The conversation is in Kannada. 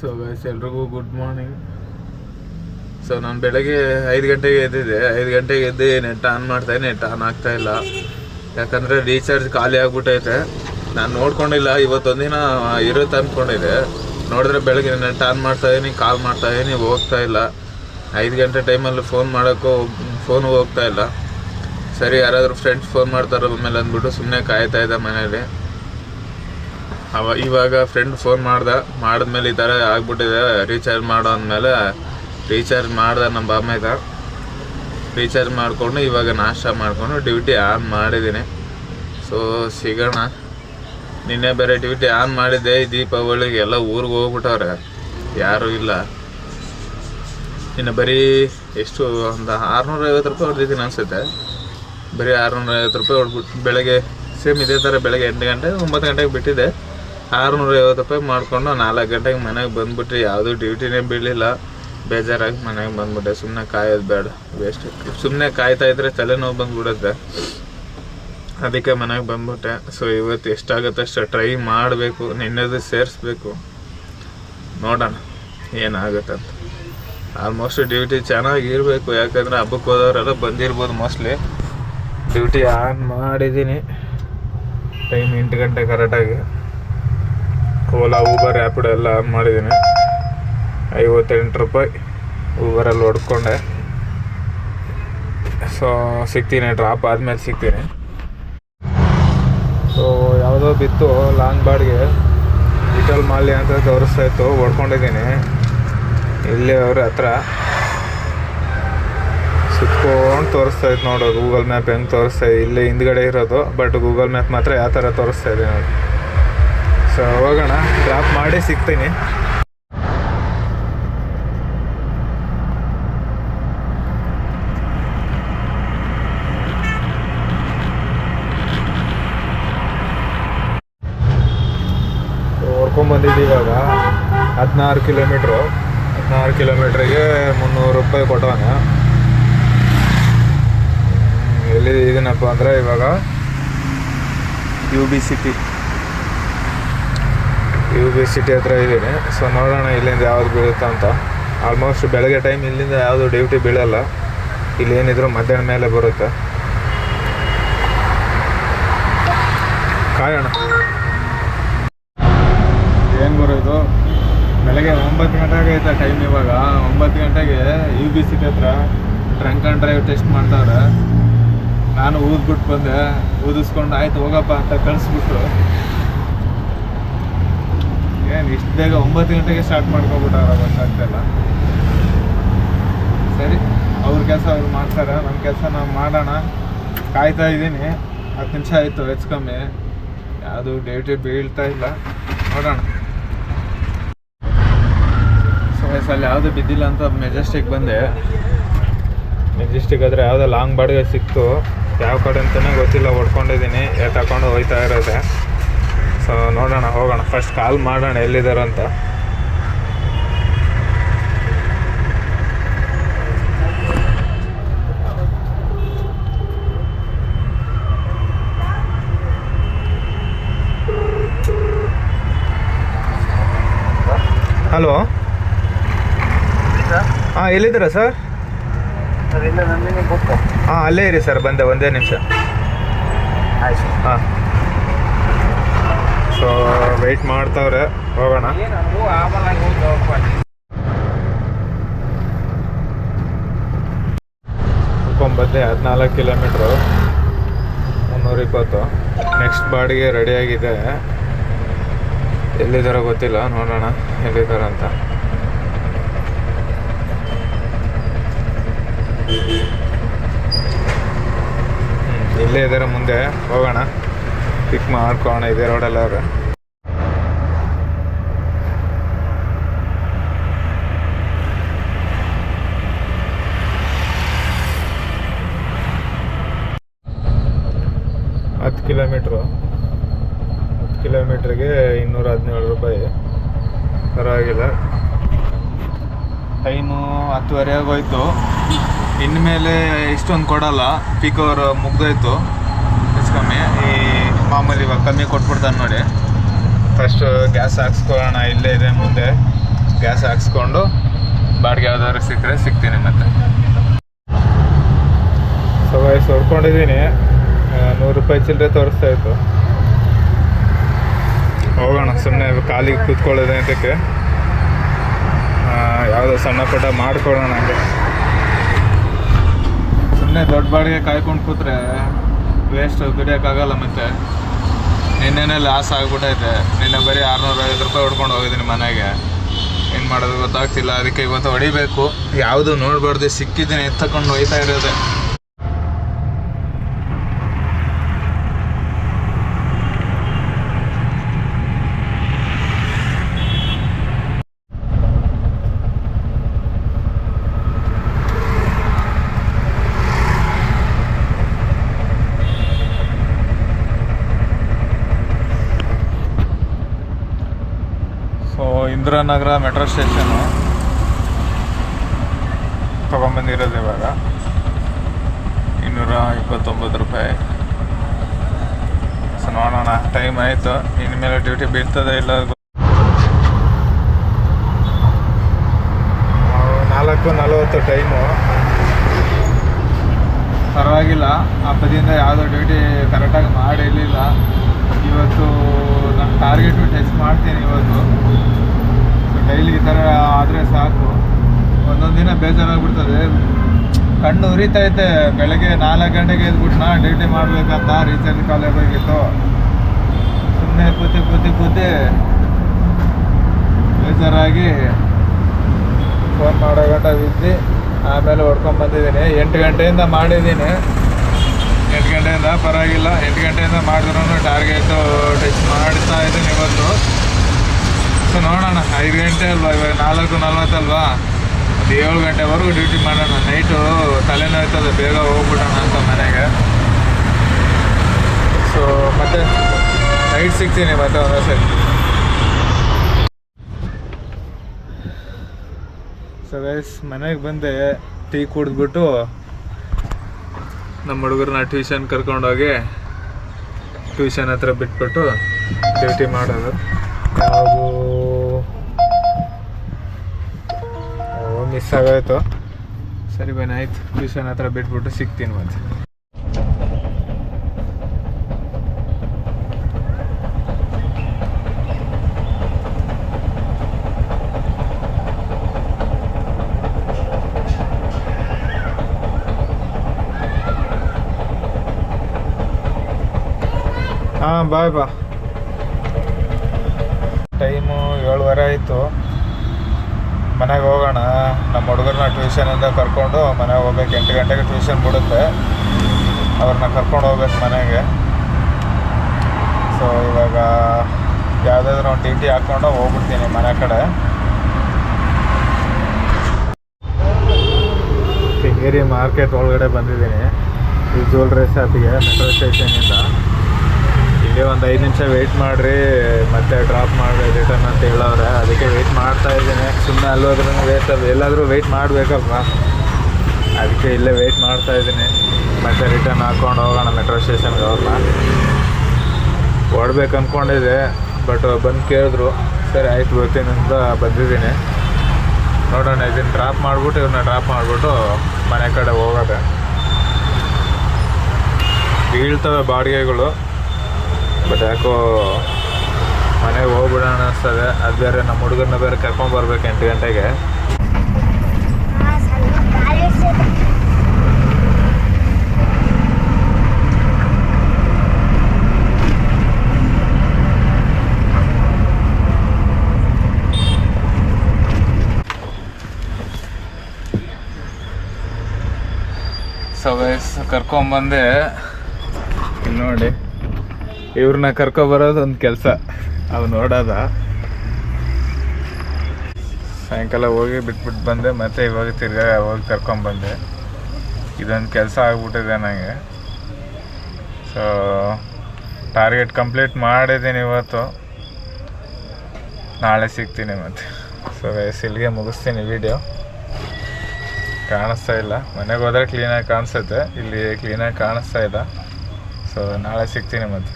ಸೊ ಗೈಸ್ ಎಲ್ರಿಗೂ ಗುಡ್ ಮಾರ್ನಿಂಗ್ ಸೊ ನಾನು ಬೆಳಗ್ಗೆ ಐದು ಗಂಟೆಗೆ ಎದ್ದಿದ್ದೆ. ಐದು ಗಂಟೆಗೆ ಎದ್ದು ನೆಟ್ ಆನ್ ಮಾಡ್ತಾ ನೆಟ್ ಆನ್ ಆಗ್ತಾ ಇಲ್ಲ. ಯಾಕಂದರೆ ರೀಚಾರ್ಜ್ ಖಾಲಿ ಆಗಿಬಿಟ್ಟೈತೆ. ನಾನು ನೋಡ್ಕೊಂಡಿಲ್ಲ, ಇವತ್ತೊಂದಿನ ಇರುತ್ತೆ ಅಂದ್ಕೊಂಡಿದ್ದೆ ನೋಡಿದ್ರೆ ಬೆಳಗ್ಗೆ ನೆಟ್ ಆನ್ ಮಾಡ್ತಾ ಇದ್ದೀನಿ ಕಾಲ್ ಮಾಡ್ತಾ ಇದೀನಿ, ಹೋಗ್ತಾ ಇಲ್ಲ. ಐದು ಗಂಟೆ ಟೈಮಲ್ಲಿ ಫೋನ್ ಮಾಡೋಕ್ಕೂ ಫೋನು ಹೋಗ್ತಾ ಇಲ್ಲ. ಸರಿ, ಯಾರಾದರೂ ಫ್ರೆಂಡ್ಸ್ ಫೋನ್ ಮಾಡ್ತಾರೋ ಮೇಲೆ ಅಂದ್ಬಿಟ್ಟು ಸುಮ್ಮನೆ ಕಾಯ್ತಾ ಇದ್ದೆ ಮನೇಲಿ. ಅವ ಇವಾಗ ಫ್ರೆಂಡ್ ಫೋನ್ ಮಾಡ್ದ, ಮಾಡಿದ್ಮೇಲೆ ಈ ಥರ ಆಗ್ಬಿಟ್ಟಿದೆ. ರೀಚಾರ್ಜ್ ಮಾಡೋ ಅಂದಮೇಲೆ ರೀಚಾರ್ಜ್ ಮಾಡ್ದೆ ನಮ್ಮ ಬಾಮೈದ ರೀಚಾರ್ಜ್ ಮಾಡಿಕೊಂಡು ಇವಾಗ ನಾಷ್ಟ ಮಾಡಿಕೊಂಡು ಡ್ಯೂಟಿ ಆನ್ ಮಾಡಿದ್ದೀನಿ. ಸೊ ಸಿಗೋಣ. ನಿನ್ನೆ ಬೇರೆ ಡ್ಯೂಟಿ ಆನ್ ಮಾಡಿದ್ದೆ. ದೀಪಾವಳಿಗೆ ಎಲ್ಲ ಊರಿಗೆ ಹೋಗ್ಬಿಟ್ಟವ್ರೆ. ಯಾರೂ ಇಲ್ಲ. ಇನ್ನು ಬರೀ ಎಷ್ಟು ಒಂದು ಆರುನೂರ ಐವತ್ತು ರೂಪಾಯಿ ಹೊಡೆದಿದ್ದೀನಿ ಅನಿಸುತ್ತೆ. ಬರೀ ಆರುನೂರ ಐವತ್ತು ರೂಪಾಯಿ ಹೊಡ್ಬಿಟ್ಟು ಬೆಳಗ್ಗೆ ಸೇಮ್ ಇದೇ ಥರ ಬೆಳಗ್ಗೆ ಎಂಟು ಗಂಟೆ, ಒಂಬತ್ತು ಗಂಟೆಗೆ ಬಿಟ್ಟಿದ್ದೆ. ಆರುನೂರ ಐವತ್ತು ರೂಪಾಯಿ ಮಾಡಿಕೊಂಡು ನಾಲ್ಕು ಗಂಟೆಗೆ ಮನೆಗೆ ಬಂದುಬಿಟ್ರಿ. ಯಾವುದೂ ಡ್ಯೂಟಿನೇ ಬೀಳಿಲ್ಲ. ಬೇಜಾರಾಗಿ ಮನೆಗೆ ಬಂದ್ಬಿಟ್ಟೆ. ಸುಮ್ಮನೆ ಕಾಯೋದು ಬೇಡ. ವೇಸ್ಟ್ ಸುಮ್ಮನೆ ಕಾಯ್ತಾ ಇದ್ರೆ ತಲೆನೋವು ಬಂದ್ಬಿಡುತ್ತೆ. ಅದಕ್ಕೆ ಮನೆಗೆ ಬಂದ್ಬಿಟ್ಟೆ. ಸೊ ಇವತ್ತು ಎಷ್ಟಾಗುತ್ತೆ ಅಷ್ಟು ಟ್ರೈ ಮಾಡಬೇಕು. ನಿನ್ನೆದು ಸೇರಿಸ್ಬೇಕು. ನೋಡೋಣ ಏನಾಗುತ್ತೆ ಅಂತ. ಆಲ್ಮೋಸ್ಟ್ ಡ್ಯೂಟಿ ಚೆನ್ನಾಗಿರಬೇಕು. ಯಾಕಂದರೆ ಹಬ್ಬಕ್ಕೆ ಹೋದವರೆಲ್ಲ ಬಂದಿರ್ಬೋದು ಮೋಸ್ಟ್ಲಿ ಡ್ಯೂಟಿ ಆನ್ ಮಾಡಿದ್ದೀನಿ. ಟೈಮ್ ಎಂಟು ಗಂಟೆ ಕರೆಕ್ಟಾಗಿ ಓಲಾ ಊಬರ್ ರ್ಯಾಪಿಡ್ ಎಲ್ಲ ಆನ್ ಮಾಡಿದ್ದೀನಿ. ಐವತ್ತೆಂಟು ರೂಪಾಯಿ ಊಬರಲ್ಲಿ ಹೊಡ್ಕೊಂಡೆ. ಸೊ ಸಿಗ್ತೀನಿ ಡ್ರಾಪ್ ಆದಮೇಲೆ ಸಿಗ್ತೀನಿ. ಸೊ ಯಾವುದೋ ಬಿತ್ತು ಲಾಂಗ್ ಬಾಡ್ಗೆ ವಿಠಲ್ ಮಾಲ್ಯ ಅಂತ ತೋರಿಸ್ತಾ ಇತ್ತು, ಹೊಡ್ಕೊಂಡಿದ್ದೀನಿ. ಇಲ್ಲಿ ಅವ್ರ ಹತ್ರ. ಸುತ್ಕೊಂಡು ತೋರಿಸ್ತಾ ಇತ್ತು ನೋಡು ಗೂಗಲ್ ಮ್ಯಾಪ್ ಹೆಂಗೆ ತೋರಿಸ್ತಾ ಇದೆ. ಇಲ್ಲಿ ಹಿಂದ್ಗಡೆ ಇರೋದು ಬಟ್ ಗೂಗಲ್ ಮ್ಯಾಪ್ ಮಾತ್ರ ಯಾವ ಥರ ತೋರಿಸ್ತಾ ಇದೆ ನೋಡಿ. ಸೊ ಹೋಗೋಣ. ಡ್ರಾಪ್ ಮಾಡಿ ಸಿಗ್ತೀನಿ. ಹೊಡ್ಕೊಂಬಂದಿದ್ದು ಇವಾಗ. ಹದಿನಾರು ಕಿಲೋಮೀಟ್ರು. ಹದಿನಾರು ಕಿಲೋಮೀಟ್ರಿಗೆ ಮುನ್ನೂರು ರೂಪಾಯಿ ಕೊಟ್ಟವನ. ಎಲ್ಲಿ ಇದನ್ನಪ್ಪ ಅಂದರೆ ಇವಾಗ U B City U B City ಹತ್ರ ಇದ್ದೀನಿ. ಸೊ ನೋಡೋಣ ಇಲ್ಲಿಂದ ಯಾವ್ದು ಬೀಳುತ್ತೆ ಅಂತ. ಆಲ್ಮೋಸ್ಟ್ ಬೆಳಗ್ಗೆ ಟೈಮ್ ಇಲ್ಲಿಂದ ಯಾವುದು ಡ್ಯೂಟಿ ಬೀಳಲ್ಲ. ಇಲ್ಲಿ ಏನಿದ್ರು ಮಧ್ಯಾಹ್ನ ಮೇಲೆ ಬರುತ್ತೆ. ಕಾಯೋಣ. ಏನು ಬರೋದು ಬೆಳಗ್ಗೆ ಒಂಬತ್ತು ಗಂಟೆಗೆ ಆಯ್ತಾ ಟೈಮ್ ಇವಾಗ. ಒಂಬತ್ತು ಗಂಟೆಗೆ ಯು ಬಿ ಸಿಟಿ ಹತ್ರ ಟ್ರಂಕ್ ಆ್ಯಂಡ್ ಡ್ರೈವ್ ಟೆಸ್ಟ್ ಮಾಡ್ತಾವ್ರೆ ನಾನು ಊದ್ಬಿಟ್ಟು ಬಂದೆ. ಊದಿಸ್ಕೊಂಡು, ಆಯ್ತು ಹೋಗಪ್ಪ ಅಂತ ಕಳಿಸ್ಬಿಟ್ರು. ಏನು ಇಷ್ಟು ಬೇಗ ಒಂಬತ್ತು ಗಂಟೆಗೆ ಸ್ಟಾರ್ಟ್ ಮಾಡ್ಕೊಬಿಟ್ಟಾರ ಆಗ್ತಾಯಿಲ್ಲ ಸರಿ, ಅವ್ರ ಕೆಲಸ ಅವ್ರು ಮಾಡ್ತಾರೆ ನಮ್ಮ ಕೆಲಸ ನಾವು ಮಾಡೋಣ. ಕಾಯ್ತಾ ಇದ್ದೀನಿ. ಹತ್ತು ನಿಮಿಷ ಆಯಿತು, ಹೆಚ್ಚು ಕಮ್ಮಿ. ಯಾವುದು ಡೇಟೆ ಬೀಳ್ತಾ ಇಲ್ಲ. ನೋಡೋಣ. ಸೊ ಅಲ್ಲಿ ಯಾವುದು ಬಿದ್ದಿಲ್ಲ ಅಂತ ಮೆಜೆಸ್ಟಿಕ್ ಬಂದೆ. ಮೆಜೆಸ್ಟಿಕ್ ಆದರೆ ಯಾವುದೋ ಲಾಂಗ್ ಬಾಡಿಗೆ ಸಿಕ್ತು. ಯಾವ ಕಡೆ ಅಂತಲೇ ಗೊತ್ತಿಲ್ಲ, ಹೊಡ್ಕೊಂಡಿದ್ದೀನಿ. ತಗೊಂಡು ಹೋಗ್ತಾ ಇರೋದೆ. ಸೊ ನೋಡೋಣ ಹೋಗೋಣ. ಫಸ್ಟ್ ಕಾಲ್ ಮಾಡೋಣ ಎಲ್ಲಿದ್ದಾರೆ ಅಂತ. ಹಲೋ ಹಾಂ ಎಲ್ಲಿದ್ದೀರಾ ಸರ್ ಹಾಂ ಅಲ್ಲೇ ಇರಿ ಸರ್ ಬಂದೆ ಒಂದೇ ನಿಮಿಷ. ಆಯ್ತು. ಹಾಂ. ಸೊ ವೆಯ್ಟ್ ಮಾಡ್ತಾವ್ರೆ, ಹೋಗೋಣ. ಬಂದೆ ಹದಿನಾಲ್ಕು ಕಿಲೋಮೀಟ್ರು, ಮುನ್ನೂರ ಇಪ್ಪತ್ತು. ನೆಕ್ಸ್ಟ್ ಬಾಡಿಗೆ ರೆಡಿಯಾಗಿದೆ ಎಲ್ಲಿದ್ದಾರ ಗೊತ್ತಿಲ್ಲ, ನೋಡೋಣ ಎಲ್ಲಿದ್ದಾರೆ ಅಂತ. ಇಲ್ಲೇ ಇದ್ದಾರೆ ಮುಂದೆ, ಹೋಗೋಣ. ಪಿಕ್ ಮಾಡ್ಕೋಣ ಇದೆ ರೋಡಲ್ಲ ಅವ್ರೆ ಹತ್ತು ಕಿಲೋಮೀಟ್ರು ಹತ್ತು ಕಿಲೋಮೀಟ್ರಿಗೆ ಇನ್ನೂರ ಹದಿನೇಳು ರೂಪಾಯಿ. ಪರವಾಗಿಲ್ಲ. ಟೈಮು ಹತ್ತುವರೆ ಆಗೋಯ್ತು. ಇನ್ಮೇಲೆ ಇಷ್ಟೊಂದು ಕೊಡಲ್ಲ. ಪೀಕ್ ಅವರು ಮುಗ್ದೋಯ್ತು. ಹೆಚ್ಚು ಕಮ್ಮಿ. ಈ ಮಾಮೂಲಿ ಇವಾಗ ಕಮ್ಮಿ ಕೊಟ್ಬಿಡ್ತಾನೆ ನೋಡಿ. ಫಸ್ಟ್ ಗ್ಯಾಸ್ ಹಾಕ್ಸ್ಕೊಳ್ಳೋಣ, ಇಲ್ಲೇ ಇದೆ ಮುಂದೆ. ಗ್ಯಾಸ್ ಹಾಕ್ಸ್ಕೊಂಡು ಬಾಡಿಗೆ ಯಾವ್ದಾದ್ರು ಸಿಕ್ಕರೆ ಸಿಗ್ತೀನಿ ಮತ್ತೆ. ಸೊ ಹೊಡ್ಕೊಂಡಿದ್ದೀನಿ. ನೂರು ರೂಪಾಯಿ ಚಿಲ್ಲರೆ ತೋರಿಸ್ತಾ ಇತ್ತು. ಹೋಗೋಣ ಸುಮ್ಮನೆ ಕಾಲಿಗೆ ಕೂತ್ಕೊಳ್ಳೋದೆ ಅಂತಕ್ಕೆ ಯಾವುದೋ ಸಣ್ಣ ಪುಟ್ಟ ಮಾಡ್ಕೊಳ್ಳೋಣ ಹಂಗೆ. ಸುಮ್ಮನೆ ದೊಡ್ಡ ಬಾಡಿಗೆ ಕಾಯ್ಕೊಂಡು ಕೂತ್ರೆ ವೇಸ್ಟ್ ದುಡಿಯೋಕ್ಕಾಗಲ್ಲ ಮತ್ತೆ. ನಿನ್ನೆನೇ ಲಾಸ್ ಆಗ್ಬಿಟ್ಟೈತೆ. ನಿನ್ನೆ ಬರೀ ಆರುನೂರ ಐವತ್ತು ರೂಪಾಯಿ ಹೊಡ್ಕೊಂಡು ಹೋಗಿದ್ದೀನಿ ಮನೆಗೆ. ಏನು ಮಾಡೋದು ಗೊತ್ತಾಗ್ತಿಲ್ಲ. ಅದಕ್ಕೆ ಇವತ್ತು ಹೊಡಿಬೇಕು. ಯಾವುದು ನೋಡಬಾರ್ದು. ಸಿಕ್ಕಿದ್ದೀನಿ. ಎತ್ತಕೊಂಡು ಹೋಯ್ತಾ ಇರೋದೆ. ಸೊ ನಗರ ಮೆಟ್ರೋ ಸ್ಟೇಷನು ತೊಗೊಂಬಂದಿರೋದು ಇವಾಗ. ಇನ್ನೂರ ಇಪ್ಪತ್ತೊಂಬತ್ತು ರೂಪಾಯಿ. ಸೊ ನೋಡೋಣ ಟೈಮ್ ಆಯಿತು. ಇನ್ಮೇಲೆ ಡ್ಯೂಟಿ ಬೀಳ್ತದೆ ಇಲ್ಲ ನಾಲ್ಕು ನಲವತ್ತು ಟೈಮು ಪರವಾಗಿಲ್ಲ. ಆ ಬದಿಯಿಂದ ಯಾವುದೋ ಡ್ಯೂಟಿ ಕರೆಕ್ಟಾಗಿ ಮಾಡಿರಲಿಲ್ಲ. ಇವತ್ತು ನಾನು ಟಾರ್ಗೆಟು ಟೆಸ್ಟ್ ಮಾಡ್ತೀನಿ ಇವತ್ತು. ಡೈಲಿ ಈ ಥರ ಆದರೆ ಸಾಕು. ಒಂದೊಂದು ದಿನ ಬೇಜಾರಾಗ್ಬಿಡ್ತದೆ. ಕಣ್ಣು ಉರಿತೈತೆ ಬೆಳಗ್ಗೆ ನಾಲ್ಕು ಗಂಟೆಗೆ ಎದ್ಬಿಟ್ಟು ನಾ ಡ್ಯೂಟಿ ಮಾಡಬೇಕಂತ ರೀಸೆಂಟ್ ಕಾಲೇಜ್ ಹೋಗಿತ್ತು ಸುಮ್ಮನೆ ಕೂತಿ ಕೂತಿ ಕೂತಿ ಬೇಜಾರಾಗಿ ಫೋನ್ ಮಾಡೋ ಗಂಟ ಬಿದ್ದು ಆಮೇಲೆ ಹೊಡ್ಕೊಂಬಂದಿದ್ದೀನಿ ಎಂಟು ಗಂಟೆಯಿಂದ ಮಾಡಿದ್ದೀನಿ. ಎಂಟು ಗಂಟೆಯಿಂದ ಪರವಾಗಿಲ್ಲ. ಎಂಟು ಗಂಟೆಯಿಂದ ಮಾಡಿದ್ರು ಟಾರ್ಗೆಟು ಟಚ್ ಮಾಡ್ತಾ ಇದ್ದೀನಿ ಇವತ್ತು. ಸೊ ನೋಡೋಣ, ಐದು ಗಂಟೆ ಅಲ್ವಾ? ಇವಾಗ ನಾಲ್ಕು ನಲ್ವತ್ತಲ್ವಾ? ಒಂದು ಏಳು ಗಂಟೆವರೆಗೂ ಡ್ಯೂಟಿ ಮಾಡೋಣ. ನೈಟು ತಲೆನೋಯ್ತದೆ, ಬೇಗ ಹೋಗ್ಬಿಡೋಣ ಅಂತ ಮನೆಗೆ. ಸೊ ಮತ್ತೆ ನೈಟ್ ಸಿಗ್ತೀನಿ ಮತ್ತೆ ಒಂದೇ ಸರಿ ಸೊ ಗೈಸ್ ಮನೆಗೆ ಬಂದೆ, ಟೀ ಕುಡಿದ್ಬಿಟ್ಟು ನಮ್ಮ ಹುಡುಗರನ್ನ ಟ್ಯೂಷನ್ ಕರ್ಕೊಂಡೋಗಿ ಟ್ಯೂಷನ್ ಹತ್ರ ಬಿಟ್ಬಿಟ್ಟು ಡ್ಯೂಟಿ ಮಾಡೋದು. ಯಾವುದು ಮಿಸ್ ಆಗೋಯ್ತು. ಸರಿ ಬನ್ನಿ ಆಯ್ತು. ಟ್ಯೂಷನ್ ಹತ್ರ ಬಿಟ್ಬಿಟ್ಟು ಸಿಗ್ತೀನಿ ಮತ್ತೆ. ಹಾಂ ಬಾಯ್ ಬಾ ಟೈಮು ಏಳುವರೆ ಆಯಿತು. ಮನೆಗೆ ಹೋಗೋಣ. ನಮ್ಮ ಹುಡುಗರನ್ನ ಟ್ಯೂಷನಿಂದ ಕರ್ಕೊಂಡು ಮನೆಗೆ ಹೋಗ್ಬೇಕು. ಎಂಟು ಗಂಟೆಗೆ ಟ್ಯೂಷನ್ ಬಿಡುತ್ತೆ. ಅವ್ರನ್ನ ಕರ್ಕೊಂಡು ಹೋಗ್ಬೇಕು ಮನೆಗೆ. ಸೊ ಇವಾಗ ಯಾವುದಾದ್ರೂ ಒಂದು ಟಿ ಟಿ ಹಾಕ್ಕೊಂಡು ಹೋಗ್ಬಿಡ್ತೀನಿ ಮನೆ ಕಡೆ. ಕೆಂಗೇರಿ ಮಾರ್ಕೆಟ್ ಒಳಗಡೆ ಬಂದಿದ್ದೀನಿ. ಈ ಜ್ಯುವೆಲ್ರಿ ಶಾಪಿಗೆ ಮೆಟ್ರೋ ಸ್ಟೇಷನಿಂದ ಇಲ್ಲೇ ಒಂದು ಐದು ನಿಮಿಷ ವೆಯ್ಟ್ ಮಾಡಿರಿ, ಮತ್ತೆ ಡ್ರಾಪ್ ಮಾಡಿ ರಿಟರ್ನ್ ಅಂತ ಹೇಳೋರೆ ಅದಕ್ಕೆ ವೆಯ್ಟ್ ಮಾಡ್ತಾ ಇದ್ದೀನಿ. ಸುಮ್ಮನೆ ಅಲ್ಲೋದ್ರೂ ವೇಸ್ಟ್ ಅದು ಎಲ್ಲಾದರೂ ವೆಯ್ಟ್ ಮಾಡಬೇಕಪ್ಪ. ಅದಕ್ಕೆ ಇಲ್ಲೇ ವೆಯ್ಟ್ ಮಾಡ್ತಾ ಇದ್ದೀನಿ. ಮತ್ತೆ ರಿಟರ್ನ್ ಹಾಕ್ಕೊಂಡು ಹೋಗೋಣ ಮೆಟ್ರೋ ಸ್ಟೇಷನ್ಗೆ ಅವ್ರನ್ನ. ಓಡ್ಬೇಕು ಅಂದ್ಕೊಂಡಿದ್ದೆ ಬಟ್ ಬಂದು ಕೇಳಿದ್ರು. ಸರಿ, ಆಯ್ತು, ಬರ್ತೀನಿ ಅಂತ ಬಂದಿದ್ದೀನಿ. ನೋಡೋಣ ಇದನ್ನು ಡ್ರಾಪ್ ಮಾಡಿಬಿಟ್ಟು ಇವ್ರನ್ನ ಡ್ರಾಪ್ ಮಾಡಿಬಿಟ್ಟು ಮನೆ ಕಡೆ ಹೋಗೋದೆ. ಬೀಳ್ತವೆ ಬಾಡಿಗೆಗಳು. ಬಟ್ ಯಾಕೋ ಮನೆಗೆ ಹೋಗ್ಬಿಡೋಣ ಅನ್ನಿಸ್ತದೆ ಅದು ಬೇರೆ ನಮ್ಮ ಹುಡುಗರನ್ನ ಬೇರೆ ಕರ್ಕೊಂಡು ಬರ್ಬೇಕು ಎಂಟು ಗಂಟೆಗೆ. ಸೊ ವಯಸ್ ಕರ್ಕೊಂಬಂದೆ ಇಲ್ಲಿ ನೋಡಿ. ಇವ್ರನ್ನ ಕರ್ಕೊಬರೋದು ಒಂದು ಕೆಲಸ. ಅವು ನೋಡೋದ. ಸಾಯಂಕಾಲ ಹೋಗಿ ಬಿಟ್ಬಿಟ್ಟು ಬಂದೆ, ಮತ್ತೆ ಇವಾಗ ತಿರ್ಗಾ ಹೋಗಿ ಕರ್ಕೊಂಬಂದೆ ಇದೊಂದು ಕೆಲಸ ಆಗ್ಬಿಟ್ಟಿದೆ ನನಗೆ ಸೊ ಟಾರ್ಗೆಟ್ ಕಂಪ್ಲೀಟ್ ಮಾಡಿದ್ದೀನಿ ಇವತ್ತು. ನಾಳೆ ಸಿಗ್ತೀನಿ ಮತ್ತೆ. ಸೊ ಸಿಲ್ಗೆ ಮುಗಿಸ್ತೀನಿ ವಿಡಿಯೋ ಕಾಣಿಸ್ತಾ ಇಲ್ಲ. ಮನೆಗೆ ಹೋದ್ರೆ ಕ್ಲೀನಾಗಿ ಕಾಣಿಸುತ್ತೆ. ಇಲ್ಲಿ ಕ್ಲೀನಾಗಿ ಕಾಣಿಸ್ತಾ ಇಲ್ಲ. ಸೊ ನಾಳೆ ಸಿಗ್ತೀನಿ ಮತ್ತೆ.